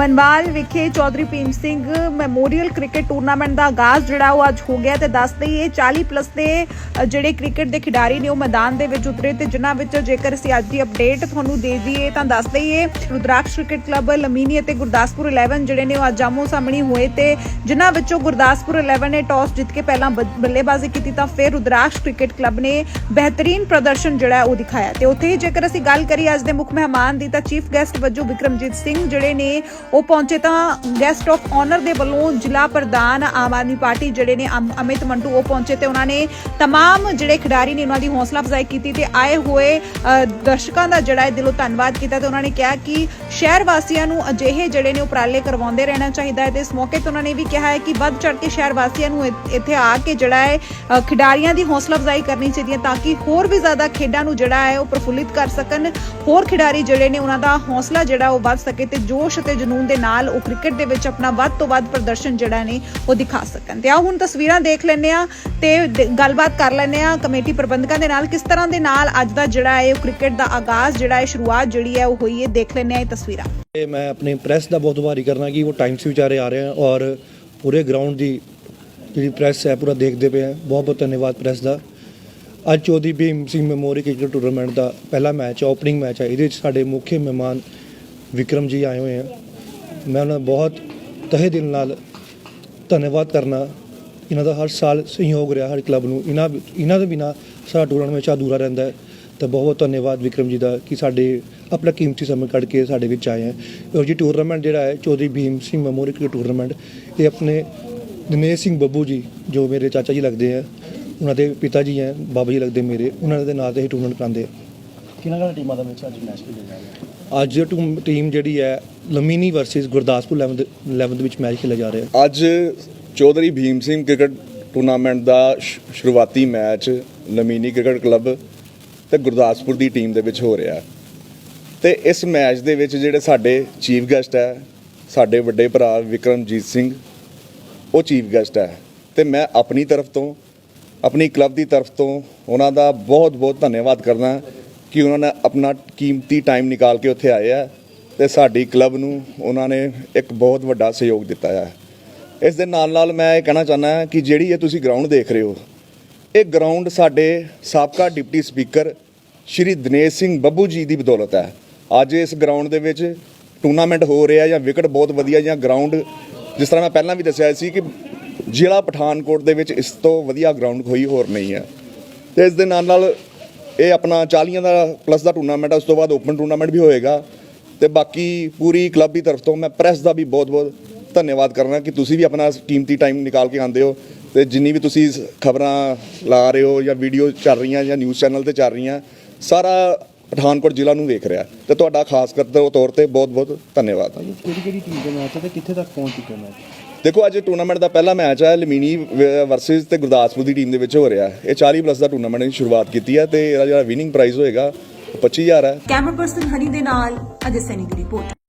ਮਨਵਾਲ ਵਿਖੇ Chaudhary Bhim Singh memorial cricket tournament ਦਾ ਆਗਾਜ਼, ਜਿਹੜਾ ਉਹ ਅੱਜ ਹੋ ਗਿਆ ਤੇ ਦੱਸ ਦਈਏ 40 ਪਲੱਸ ਦੇ ਜਿਹੜੇ ਕ੍ਰਿਕਟ ਦੇ ਖਿਡਾਰੀ ਨੇ ਉਹ ਮੈਦਾਨ ਦੇ ਵਿੱਚ ਉਤਰੇ ਤੇ ਜਿਨ੍ਹਾਂ ਵਿੱਚ ਜੇਕਰ ਅਸੀਂ ਅੱਜ ਦੀ ਅਪਡੇਟ ਤੁਹਾਨੂੰ ਦੇ ਦਈਏ ਤਾਂ ਦੱਸ ਦਈਏ, ਰੁਦਰਾਕਸ਼ ਕ੍ਰਿਕਟ ਕਲੱਬ ਲਮੀਨੀ ਅਤੇ ਗੁਰਦਾਸਪੁਰ 11 ਜਿਹੜੇ ਨੇ ਉਹ ਅੱਜ ਆਮੋ ਸਾਹਮਣੇ ਹੋਏ ਤੇ ਜਿਨ੍ਹਾਂ ਵਿੱਚੋਂ ਗੁਰਦਾਸਪੁਰ 11 ਨੇ ਟਾਸ ਜਿੱਤ ਕੇ ਪਹਿਲਾਂ ਬੱਲੇਬਾਜ਼ੀ ਕੀਤੀ ਤਾਂ ਫਿਰ ਰੁਦਰਾਕਸ਼ ਕ੍ਰਿਕਟ ਕਲੱਬ ਨੇ ਬਿਹਤਰੀਨ ਪ੍ਰਦਰਸ਼ਨ ਜਿਹੜਾ ਉਹ ਦਿਖਾਇਆ। ਤੇ ਉੱਥੇ ਹੀ ਜੇਕਰ ਅਸੀਂ ਗੱਲ ਕਰੀਏ ਅੱਜ ਦੇ ਮੁੱਖ ਮਹਿਮਾਨ ਦੀ ਤਾਂ ਚੀਫ ਗੈਸਟ ਵਜੋਂ ਵਿਕਰਮਜੀਤ ਸਿੰਘ ਜਿਹੜੇ ਨੇ ਉਹ ਪਹੁੰਚੇ ਤਾਂ ਗੈਸਟ ਆਫ ਆਨਰ ਦੇ ਵੱਲੋਂ ਜ਼ਿਲ੍ਹਾ ਪ੍ਰਧਾਨ ਆਮ ਆਦਮੀ ਪਾਰਟੀ ਜਿਹੜੇ ਨੇ ਅਮਿਤ ਮੰਟੂ ਉਹ ਪਹੁੰਚੇ ਤੇ ਉਹਨਾਂ ਨੇ ਤਮਾਮ तमाम ਜਿਹੜੇ ਖਿਡਾਰੀ ਨੇ ਉਹਨਾਂ ਦੀ ਹੌਸਲਾ ਅਫਜ਼ਾਈ ਕੀਤੀ ਤੇ ਆਏ ਹੋਏ ਅ, ਦਰਸ਼ਕਾਂ ਦਾ ਜਿਹੜਾ ਹੈ ਦਿਲੋਂ ਧੰਨਵਾਦ ਕੀਤਾ ਤੇ ਉਹਨਾਂ ਨੇ ਕਿਹਾ ਕਿ ਸ਼ਹਿਰ ਵਾਸੀਆਂ ਨੂੰ ਅਜਿਹੇ ਜਿਹੜੇ ਨੇ ਉਪਰਾਲੇ ਕਰਵਾਉਂਦੇ ਰਹਿਣਾ ਚਾਹੀਦਾ ਹੈ ਤੇ ਇਸ ਮੌਕੇ ਤੇ ਉਹਨਾਂ ਨੇ ਵੀ ਕਿਹਾ ਹੈ ਕਿ ਵੱਧ ਚੜ ਕੇ ਸ਼ਹਿਰ ਵਾਸੀਆਂ ਨੂੰ ਇ- ਇੱਥੇ ਆ ਕੇ ਜਿਹੜਾ ਹੈ ਅ, ਖਿਡਾਰੀਆਂ ਦੀ ਹੌਸਲਾ ਅਫਜ਼ਾਈ ਕਰਨੀ ਚਾਹੀਦੀ ਹੈ ਤਾਂ ਕਿ ਹੋਰ ਵੀ ਜ਼ਿਆਦਾ ਖੇਡਾਂ ਨੂੰ ਜਿਹੜਾ ਹੈ ਉਹ ਪ੍ਰਫੁੱਲਿਤ ਕਰ ਸਕਣ ਹੋਰ ਖਿਡਾਰੀ ਜਿਹੜੇ ਨੇ ਉਹਨਾਂ ਦਾ ਹੌਸਲਾ ਜਿਹੜਾ ਉਹ ਵੱਧ ਸਕੇ ਤੇ ਜੋਸ਼ ਅਤੇ ਜਨੂਨ ਦੇ ਨਾਲ ਉਹ ਕ੍ਰਿਕਟ ਦੇ ਵਿੱਚ ਆਪਣਾ ਵੱਧ ਤੋਂ ਵੱਧ ਪ੍ਰਦਰਸ਼ਨ ਜਿਹੜਾ ਨੇ ਉਹ ਦਿਖਾ ਸਕਣ ਤੇ ਆ ਹੁਣ ਤਸਵੀਰਾਂ ਦੇਖ ਲੈਂਦੇ ਆ ਤੇ ਦ- ਗੱਲਬਾਤ ਕਰ ਕਰ ਲੈਂਦੇ ਆ ਕਮੇਟੀ ਪ੍ਰਬੰਧਕਾਂ ਦੇ ਨਾਲ ਕਿਸ ਤਰ੍ਹਾਂ ਦੇ ਨਾਲ ਅੱਜ ਦਾ ਜਿਹੜਾ ਹੈ, ਉਹ ਕ੍ਰਿਕਟ ਦਾ ਆਗਾਜ਼, ਜਿਹੜਾ ਹੈ, ਸ਼ੁਰੂਆਤ ਜਿਹੜੀ ਹੈ, ਉਹ ਹੋਈ ਹੈ, ਦੇਖ ਲੈਂਦੇ ਆ ਇਹ ਤਸਵੀਰਾਂ। ਤੇ ਮੈਂ ਆਪਣੇ ਪ੍ਰੈਸ ਦਾ ਬਹੁਤ ਵਾਰੀ ਕਰਨਾ ਕਿ ਉਹ ਟਾਈਮਸ ਵਿਚਾਰੇ ਆ ਰਹੇ ਹਨ ਔਰ ਪੂਰੇ ਗਰਾਊਂਡ ਦੀ ਜਿਹੜੀ ਪ੍ਰੈਸ ਹੈ, ਪੂਰਾ ਦੇਖਦੇ ਪਏ ਹੈ ਬਹੁਤ ਬਹੁਤ ਧੰਨਵਾਦ ਪ੍ਰੈਸ ਦਾ। ਅੱਜ Chaudhary Bhim Singh memorial cricket tournament ਦਾ ਪਹਿਲਾ ਮੈਚ ਹੈ ਓਪਨਿੰਗ ਮੈਚ ਹੈ ਇਹਦੇ ਵਿੱਚ ਸਾਡੇ ਮੁੱਖ ਮਹਿਮਾਨ ਵਿਕਰਮ ਜੀ ਆਏ ਹੋਏ ਹਨ ਮੈਂ ਉਹਨਾਂ ਦਾ ਬਹੁਤ ਤਹਿ ਦਿਲ ਨਾਲ ਧੰਨਵਾਦ ਕਰਨਾ ਇਹਨਾਂ ਦਾ ਹਰ ਸਾਲ ਸਹਿਯੋਗ ਰਿਹਾ ਹਰ ਕਲੱਬ ਨੂੰ। ਇਹਨਾਂ ਇਹਨਾਂ ਦੇ ਬਿਨਾ ਸਾਡਾ ਟੂਰਨਾਮੈਂਟ ਹਮੇਸ਼ਾ ਅਧੂਰਾ ਰਹਿੰਦਾ ਹੈ। ਤਾਂ ਬਹੁਤ ਬਹੁਤ ਧੰਨਵਾਦ ਵਿਕਰਮ ਜੀ ਦਾ ਕਿ ਸਾਡੇ ਆਪਣਾ ਕੀਮਤੀ ਸਮਾਂ ਕੱਢ ਕੇ ਸਾਡੇ ਵਿੱਚ ਆਏ ਹੈ। ਔਰ ਜੀ ਟੂਰਨਾਮੈਂਟ ਜਿਹੜਾ ਹੈ Chaudhary Bhim Singh memorial cricket tournament ਇਹ ਆਪਣੇ ਦਿਨੇਸ਼ ਸਿੰਘ ਬੱਬੂ ਜੀ ਜੋ ਮੇਰੇ ਚਾਚਾ ਜੀ ਲੱਗਦੇ ਆ ਉਹਨਾਂ ਦੇ ਪਿਤਾ ਜੀ ਹੈ ਬਾਬਾ ਜੀ ਲੱਗਦੇ ਮੇਰੇ ਉਹਨਾਂ ਦੇ ਨਾਂ ਤੇ ਇਹ ਟੂਰਨਾਮੈਂਟ ਕਰਾਉਂਦੇ ਆ ਕਿਹਨਾਂ ਕਿਹਨਾਂ ਟੀਮਾਂ ਦਾ ਵਿੱਚ ਅੱਜ ਮੈਚ ਖੇਡਿਆ ਜਾ ਰਿਹਾ ਅੱਜ ਟੂ- ਟੀਮ ਜਿਹੜੀ ਹੈ ਲਮੀਨੀ ਵਰਸਸ ਗੁਰਦਾਸਪੁਰ 11 11 ਦੇ ਵਿੱਚ ਮੈਚ ਖੇਡਿਆ ਜਾ ਰਿਹਾ ਅੱਜ ਚੌਧਰੀ ਭੀਮ ਸਿੰਘ ਕ੍ਰਿਕਟ ਟੂਰਨਾਮੈਂਟ ਦਾ ਸ਼- ਸ਼ੁਰੂਆਤੀ ਮੈਚ ਲਮੀਨੀ ਕ੍ਰਿਕਟ ਕਲੱਬ ਤੇ ਗੁਰਦਾਸਪੁਰ ਦੀ ਟੀਮ ਦੇ ਵਿੱਚ ਹੋ ਰਿਹਾ ਹੈ। ਤੇ ਇਸ ਮੈਚ ਦੇ ਵਿੱਚ ਜਿਹੜੇ ਸਾਡੇ ਚੀਫ ਗੈਸਟ ਹੈ, ਸਾਡੇ ਵੱਡੇ ਭਰਾ ਵਿਕਰਮਜੀਤ ਸਿੰਘ, ਉਹ ਚੀਫ ਗੈਸਟ ਹੈ ਤੇ ਮੈਂ ਆਪਣੀ ਤਰਫ ਤੋਂ, ਆਪਣੀ ਕਲੱਬ ਦੀ ਤਰਫ ਤੋਂ ਉਹਨਾਂ ਦਾ ਬਹੁਤ ਬਹੁਤ ਧੰਨਵਾਦ ਕਰਦਾ ਕਿ ਉਹਨਾਂ ਨੇ ਆਪਣਾ ਕੀਮਤੀ ਟਾਈਮ ਨਿਕਾਲ ਕੇ ਉੱਥੇ ਆਏ ਆ ਤੇ ਸਾਡੀ ਕਲੱਬ ਨੂੰ ਉਹਨਾਂ ਨੇ ਇੱਕ ਬਹੁਤ ਵੱਡਾ ਸਹਿਯੋਗ ਦਿੱਤਾ ਹੈ ਇਸ ਦੇ ਨਾਲ ਨਾਲ ਮੈਂ ਇਹ ਕਹਿਣਾ ਚਾਹੁੰਦਾ ਕਿ ਜਿਹੜੀ ਇਹ ਤੁਸੀਂ ਗਰਾਊਂਡ ਦੇਖ ਰਹੇ ਹੋ, ਇਹ ਗਰਾਊਂਡ ਸਾਡੇ ਸਾਬਕਾ ਡਿਪਟੀ ਸਪੀਕਰ ਸ਼੍ਰੀ ਦਿਨੇਸ਼ ਸਿੰਘ ਬੱਬੂ ਜੀ ਦੀ ਬਦੌਲਤ ਹੈ। ਅੱਜ ਇਸ ਗਰਾਊਂਡ ਦੇ ਵਿੱਚ ਟੂਰਨਾਮੈਂਟ ਹੋ ਰਿਹਾ ਜਾਂ ਵਿਕਟ ਬਹੁਤ ਵਧੀਆ ਜਾਂ ਗਰਾਊਂਡ ਜਿਸ ਤਰ੍ਹਾਂ ਮੈਂ ਪਹਿਲਾਂ ਵੀ ਦੱਸਿਆ ਸੀ ਕਿ ਜ਼ਿਲ੍ਹਾ ਪਠਾਨਕੋਟ ਦੇ ਵਿੱਚ ਇਸ ਤੋਂ ਵਧੀਆ ਗਰਾਊਂਡ ਕੋਈ ਹੋਰ ਨਹੀਂ ਹੈ। ਤੇ ਇਸ ਦੇ ਨਾਲ ਨਾਲ ਇਹ ਆਪਣਾ 40 ਦਾ ਪਲੱਸ ਦਾ ਟੂਰਨਾਮੈਂਟ ਹੈ ਉਸ ਤੋਂ ਬਾਅਦ ਓਪਨ ਟੂਰਨਾਮੈਂਟ ਵੀ ਹੋਏਗਾ। ਤੇ ਬਾਕੀ ਪੂਰੀ ਕਲੱਬ ਦੀ ਤਰਫ ਤੋਂ ਮੈਂ ਪ੍ਰੈਸ ਦਾ ਵੀ ਬਹੁਤ-ਬਹੁਤ ਧੰਨਵਾਦ ਕਰਨਾ ਕਿ ਤੁਸੀਂ ਵੀ ਆਪਣਾ ਕੀਮਤੀ ਟਾਈਮ ਨਿਕਾਲ ਕੇ ਆਉਂਦੇ ਹੋ ਤੇ ਜਿੰਨੀ ਵੀ ਤੁਸੀਂ ਖਬਰਾਂ ਲਾ ਰਹੇ ਹੋ ਜਾਂ ਵੀਡੀਓ ਚੱਲ ਰਹੀਆਂ ਜਾਂ ਨਿਊਜ਼ ਚੈਨਲ ਤੇ ਚੱਲ ਰਹੀਆਂ ਸਾਰਾ ਪਠਾਨਕੋਟ ਜ਼ਿਲ੍ਹਾ ਨੂੰ ਵੇਖ ਰਿਹਾ। ਤੇ ਤੁਹਾਡਾ ਖਾਸ ਕਰ ਤੌਰ ਤੇ ਬਹੁਤ-ਬਹੁਤ ਧੰਨਵਾਦ। ਕਿਹੜੀ ਕਿਹੜੀ ਟੀਮ ਦੇ ਮੈਚ ਹੈ ਤੇ ਕਿੱਥੇ ਤੱਕ ਪਹੁੰਚ ਚੁੱਕੇ ਮੈਚ ਦੇਖੋ ਅੱਜ ਟੂਰਨਾਮੈਂਟ ਦਾ ਪਹਿਲਾ ਮੈਚ ਹੈ ਲਮੀਨੀ ਵਰਸਸ ਤੇ ਗੁਰਦਾਸਪੁਰ ਦੀ ਟੀਮ ਦੇ ਵਿੱਚ ਹੋ ਰਿਹਾ। ਹੈ। ਇਹ 40 ਪਲੱਸ ਦਾ ਟੂਰਨਾਮੈਂਟ ਦੀ ਸ਼ੁਰੂਆਤ ਕੀਤੀ ਹੈ ਤੇ ਇਹਦਾ ਜਿਹੜਾ ਵਿਨਿੰਗ ਪ੍ਰਾਈਜ਼ ਹੋਏਗਾ ਉਹ 25000 ਹੈ ਕੈਮਰਾ ਪਰਸਨ ਹਨੀ ਦੇ ਨਾਲ ਅਜੇ ਸੈਨੀ ਦੀ ਰਿਪੋਰਟ